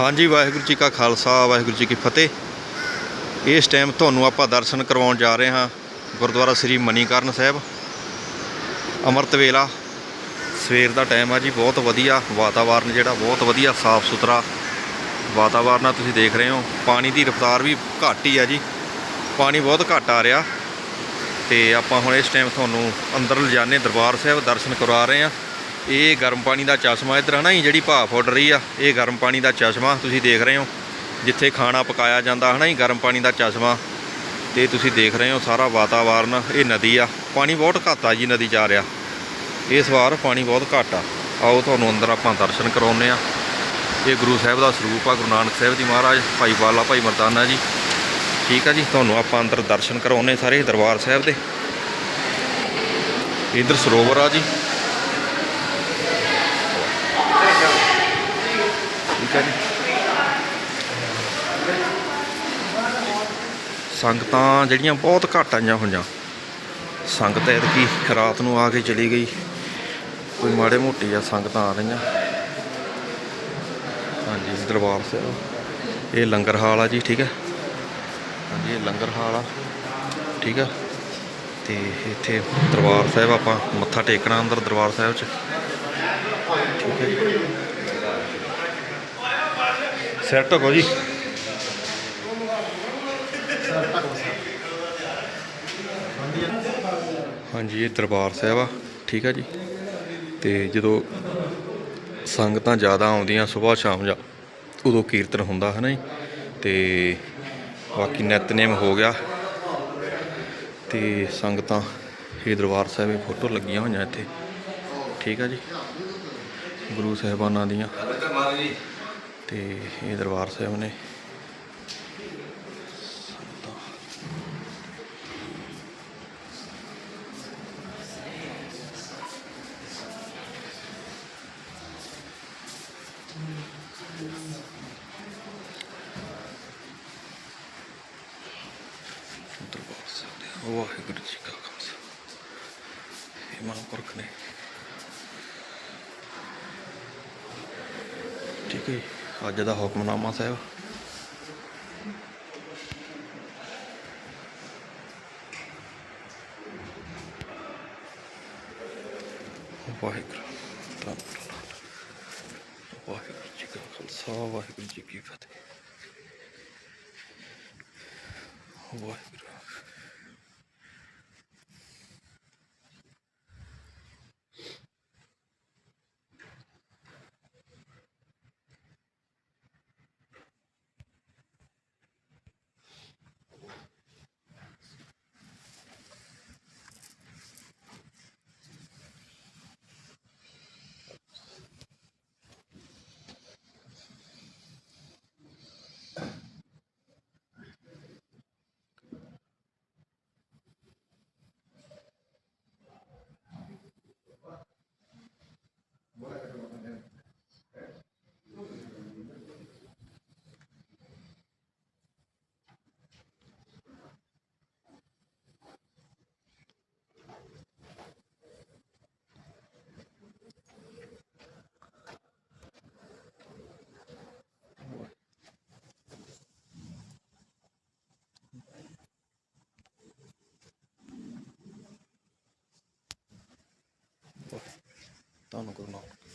ਹਾਂਜੀ, ਵਾਹਿਗੁਰੂ ਜੀ ਕਾ ਖਾਲਸਾ, ਵਾਹਿਗੁਰੂ ਜੀ ਕੀ ਫਤਿਹ। ਇਸ ਟਾਈਮ ਤੁਹਾਨੂੰ ਆਪਾਂ ਦਰਸ਼ਨ ਕਰਵਾਉਣ ਜਾ ਰਹੇ ਹਾਂ ਗੁਰਦੁਆਰਾ ਸ੍ਰੀ ਮਨੀਕਰਨ ਸਾਹਿਬ। ਅੰਮ੍ਰਿਤ ਵੇਲਾ, ਸਵੇਰ ਦਾ ਟਾਈਮ ਆ ਜੀ, ਬਹੁਤ ਵਧੀਆ ਵਾਤਾਵਰਨ ਜਿਹੜਾ, ਬਹੁਤ ਵਧੀਆ ਸਾਫ਼ ਸੁਥਰਾ ਵਾਤਾਵਰਨ ਆ, ਤੁਸੀਂ ਦੇਖ ਰਹੇ ਹੋ। ਪਾਣੀ ਦੀ ਰਫ਼ਤਾਰ ਵੀ ਘੱਟ ਹੀ ਆ ਜੀ, ਪਾਣੀ ਬਹੁਤ ਘੱਟ ਆ ਰਿਹਾ। ਤੇ ਆਪਾਂ ਹੁਣ ਇਸ ਟਾਈਮ ਤੁਹਾਨੂੰ ਅੰਦਰ ਲਿਜਾਣੇ ਦਰਬਾਰ ਸਾਹਿਬ ਦਰਸ਼ਨ ਕਰਵਾ ਰਹੇ ਹਾਂ। ਇਹ ਗਰਮ ਪਾਣੀ ਦਾ ਚਸ਼ਮਾ ਇੱਧਰ ਹੈ ਨਾ ਜੀ, ਜਿਹੜੀ ਭਾਫ ਉੱਡ ਰਹੀ ਆ, ਇਹ ਗਰਮ ਪਾਣੀ ਦਾ ਚਸ਼ਮਾ ਤੁਸੀਂ ਦੇਖ ਰਹੇ ਹੋ, ਜਿੱਥੇ ਖਾਣਾ ਪਕਾਇਆ ਜਾਂਦਾ ਹੈ ਨਾ ਜੀ, ਗਰਮ ਪਾਣੀ ਦਾ ਚਸ਼ਮਾ। ਤੇ ਤੁਸੀਂ ਦੇਖ ਰਹੇ ਹੋ ਸਾਰਾ ਵਾਤਾਵਰਨ, ਇਹ ਨਦੀ ਆ, ਪਾਣੀ ਬਹੁਤ ਘੱਟ ਆ ਜੀ, ਨਦੀ ਜਾ ਰਿਹਾ। ਇਸ ਵਾਰ ਪਾਣੀ ਬਹੁਤ ਘੱਟ ਆ। ਆਓ ਤੁਹਾਨੂੰ ਅੰਦਰ ਆਪਾਂ ਦਰਸ਼ਨ ਕਰਾਉਂਦੇ ਆ ਇਹ ਗੁਰੂ ਸਾਹਿਬ ਦਾ ਸਰੂਪ ਆ, ਗੁਰੂ ਨਾਨਕ ਸਾਹਿਬ ਜੀ ਮਹਾਰਾਜ, ਭਾਈ ਬਾਲਾ, ਭਾਈ ਮਰਦਾਨਾ ਜੀ। ਠੀਕ ਆ ਜੀ, ਤੁਹਾਨੂੰ ਆਪਾਂ ਅੰਦਰ ਦਰਸ਼ਨ ਕਰਾਉਂਦੇ ਸਾਰੇ ਦਰਬਾਰ ਸਾਹਿਬ ਦੇ। ਇਧਰ ਸਰੋਵਰ ਆ ਜੀ ਠੀਕ ਆ ਜੀ ਸੰਗਤਾਂ ਜਿਹੜੀਆਂ ਬਹੁਤ ਘੱਟ ਆਈਆਂ ਹੋਈਆਂ। ਸੰਗਤ ਐਤਕੀ ਰਾਤ ਨੂੰ ਆ ਕੇ ਚਲੀ ਗਈ। ਕੋਈ ਮਾੜੇ ਮੋਟੀ ਆ ਸੰਗਤਾਂ ਆ ਰਹੀਆਂ। ਹਾਂਜੀ, ਦਰਬਾਰ ਸਾਹਿਬ। ਇਹ ਲੰਗਰ ਹਾਲ ਆ ਜੀ, ਠੀਕ ਹੈ? ਹਾਂਜੀ, ਇਹ ਲੰਗਰ ਹਾਲ ਆ, ਠੀਕ ਆ? ਤੇ ਇੱਥੇ ਦਰਬਾਰ ਸਾਹਿਬ ਆਪਾਂ ਮੱਥਾ ਟੇਕਣਾ ਅੰਦਰ ਦਰਬਾਰ ਸਾਹਿਬ 'ਚ। ਠੀਕ ਹੈ ਸੈੱਟ ਹੋ ਜੀ। ਹਾਂਜੀ, ਇਹ ਦਰਬਾਰ ਸਾਹਿਬ ਆ। ਠੀਕ ਆ ਜੀ। ਤੇ ਜਦੋਂ ਸੰਗਤਾਂ ਜ਼ਿਆਦਾ ਆਉਂਦੀਆਂ ਸਵੇਰ ਸ਼ਾਮ ਜਾਂ, ਉਦੋਂ ਕੀਰਤਨ ਹੁੰਦਾ ਹੈ ਨਾ ਜੀ। ਤੇ ਬਾਕੀ ਨਿਤਨੇਮ ਹੋ ਗਿਆ। ਤੇ ਸੰਗਤਾਂ, ਇਹ ਦਰਬਾਰ ਸਾਹਿਬ ਦੀ ਫੋਟੋ ਲੱਗੀਆਂ ਹੋਈਆਂ ਇੱਥੇ। ਠੀਕ ਆ ਜੀ। ਗੁਰੂ ਸਾਹਿਬਾਨਾਂ ਦੀਆਂ। ਤੇ ਇਹ ਦਰਬਾਰ ਸਾਹਿਬ ਨੇ ਦਰਬਾਰ ਸਾਹਿਬ ਦੇ ਵਾਹਿਗੁਰੂ ਜੀ ਕਾ ਖਾਲਸਾ ਇਹ ਮਹਾਂਪੁਰਖ ਨੇ ਠੀਕ ਹੈ ਜੀ, ਅੱਜ ਦਾ ਹੁਕਮਨਾਮਾ ਸਾਹਿਬ ਵਾਹਿਗੁਰੂ ਧੰਨਵਾਦ। ਖਾਲਸਾ ਵਾਹਿਗੁਰੂ ਜੀ ਕੀ ਫਤਿਹ ਵਾਹਿਗੁਰੂ ਧੰਨ ਗੁਰੂ ਨਾਨਕ